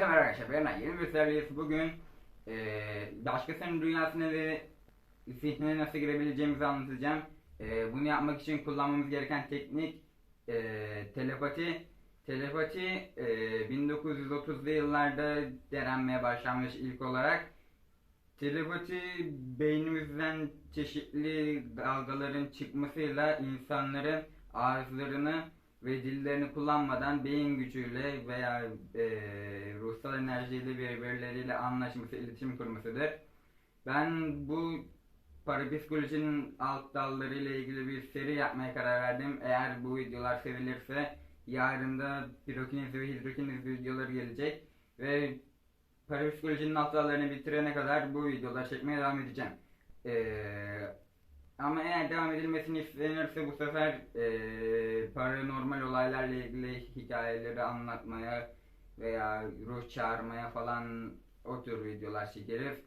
Herkese merhaba arkadaşlar. Ben yeni bir seriyiz. Bugün eee başkasının dünyasına ve zihnine nasıl girebileceğimizi anlatacağım. Eee, bunu yapmak için kullanmamız gereken teknik eee, telepati. Telepati eee 1930'lu yıllarda denenmeye başlanmış ilk olarak. Telepati beynimizden çeşitli dalgaların çıkmasıyla insanların ağızlarını ve dillerini kullanmadan beyin gücüyle veya e, ruhsal enerjiyle birbirleriyle anlaşması, iletişim kurmasıdır. Ben bu parapsikolojinin alt dalları ile ilgili bir seri yapmaya karar verdim. Eğer bu videolar sevilirse yarın da pirokinezi ve hidrokinezi videoları gelecek ve parapsikolojinin alt dallarını bitirene kadar bu videolar çekmeye devam edeceğim. Ee, ama eğer devam edilmesini istenirse bu sefer eee paranormal olaylarla ilgili hikayeleri anlatmaya veya ruh çağırmaya falan o tür videolar çekeriz.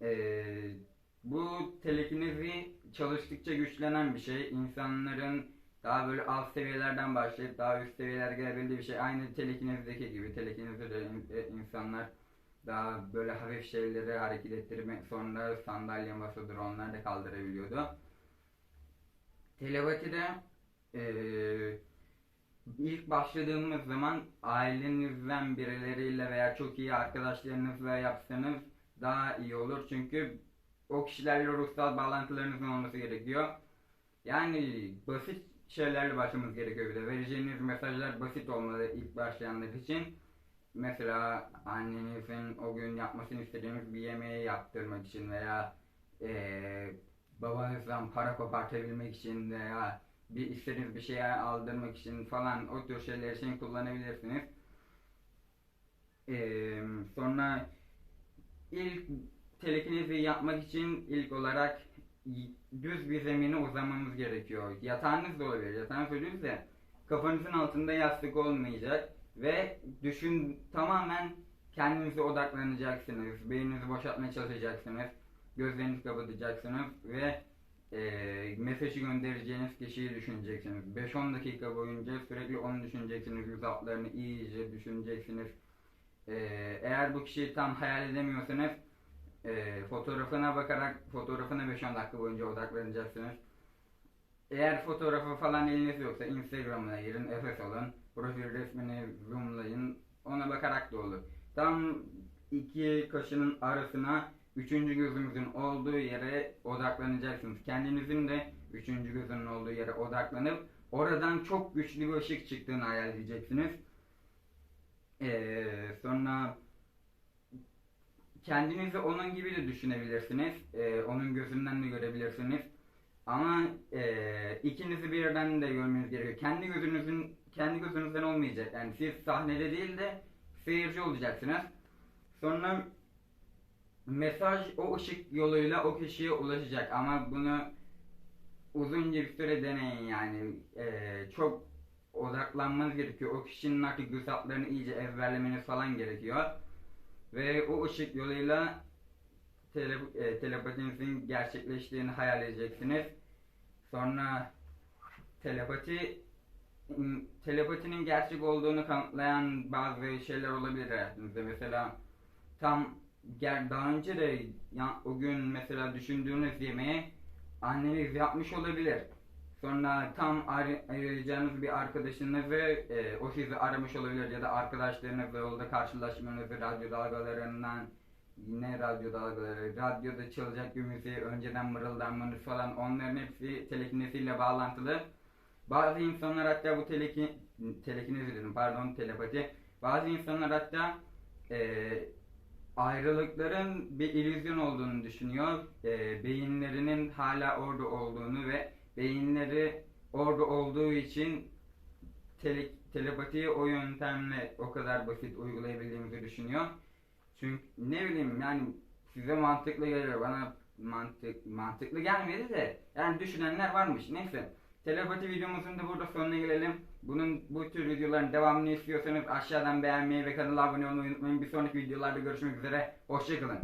Eee, bu telekinezi çalıştıkça güçlenen bir şey. İnsanların daha böyle alt seviyelerden başlayıp daha üst seviyelere gelebildiği bir şey. Aynı telekinezdeki gibi. Telekinezde de e, insanlar daha böyle hafif şeyleri hareket ettirmek sonra sandalye masadır onlar da kaldırabiliyordu. Telepatide eee ilk başladığımız zaman ailenizden birileriyle veya çok iyi arkadaşlarınızla yapsanız daha iyi olur. Çünkü o kişilerle ruhsal bağlantılarınızın olması gerekiyor. Yani basit şeylerle başlamamız gerekiyor bir de. Vereceğiniz mesajlar basit olmalı ilk başlayanlar için. Mesela annenizin o gün yapmasını istediğiniz bir yemeği yaptırmak için veya eee babanızdan para kopartabilmek için veya bir istediğiniz bir şeye aldırmak için falan o tür şeyler için kullanabilirsiniz. Eee, sonra ilk telekinezi yapmak için ilk olarak düz bir zemine uzanmamız gerekiyor. Yatağınız da olabilir. Yatağınız düz de kafanızın altında yastık olmayacak ve düşün tamamen kendinize odaklanacaksınız. Beyninizi boşaltmaya çalışacaksınız. Gözlerinizi kapatacaksınız ve e, mesajı göndereceğiniz kişiyi düşüneceksiniz. 5-10 dakika boyunca sürekli onu düşüneceksiniz. Yüz hatlarını iyice düşüneceksiniz. E, eğer bu kişiyi tam hayal edemiyorsanız e, fotoğrafına bakarak fotoğrafına 5-10 dakika boyunca odaklanacaksınız. Eğer fotoğrafı falan eliniz yoksa Instagram'ına girin, Efes alın, profil resmini zoomlayın, ona bakarak da olur. Tam iki kaşının arasına üçüncü gözümüzün olduğu yere odaklanacaksınız. Kendinizin de üçüncü gözünün olduğu yere odaklanıp oradan çok güçlü bir ışık çıktığını hayal edeceksiniz. Ee, sonra kendinizi onun gibi de düşünebilirsiniz. Ee, onun gözünden de görebilirsiniz. Ama e, ikinizi birden de görmeniz gerekiyor. Kendi gözünüzün kendi gözünüzden olmayacak. Yani siz sahnede değil de seyirci olacaksınız. Sonra mesaj o ışık yoluyla o kişiye ulaşacak ama bunu uzunca bir süre deneyin yani Ee, çok odaklanmanız gerekiyor. O kişinin artık göz hatlarını iyice ezberlemeniz falan gerekiyor. Ve o ışık yoluyla tele, e, telepatinizin gerçekleştiğini hayal edeceksiniz. Sonra telepati telepatinin gerçek olduğunu kanıtlayan bazı şeyler olabilir hayatınızda. Mesela tam daha önce de ya, o gün mesela düşündüğünüz yemeği anneniz yapmış olabilir. Sonra tam ar- arayacağınız bir arkadaşınızı e, o sizi aramış olabilir ya da arkadaşlarınızla yolda karşılaşmanızı radyo dalgalarından yine radyo dalgaları, radyoda çalacak bir müziği önceden mırıldanmanız falan onların hepsi telekinesiyle bağlantılı. Bazı insanlar hatta bu teleki, telekinezi dedim pardon telepati. Bazı insanlar hatta e, ayrılıkların bir illüzyon olduğunu düşünüyor. E, beyinlerinin hala orada olduğunu ve beyinleri orada olduğu için tele, telepatiyi o yöntemle o kadar basit uygulayabildiğimizi düşünüyor. Çünkü ne bileyim yani size mantıklı geliyor bana mantık mantıklı gelmedi de yani düşünenler varmış neyse. Telepati videomuzun da burada sonuna gelelim. Bunun bu tür videoların devamını istiyorsanız aşağıdan beğenmeyi ve kanala abone olmayı unutmayın. Bir sonraki videolarda görüşmek üzere. Hoşçakalın.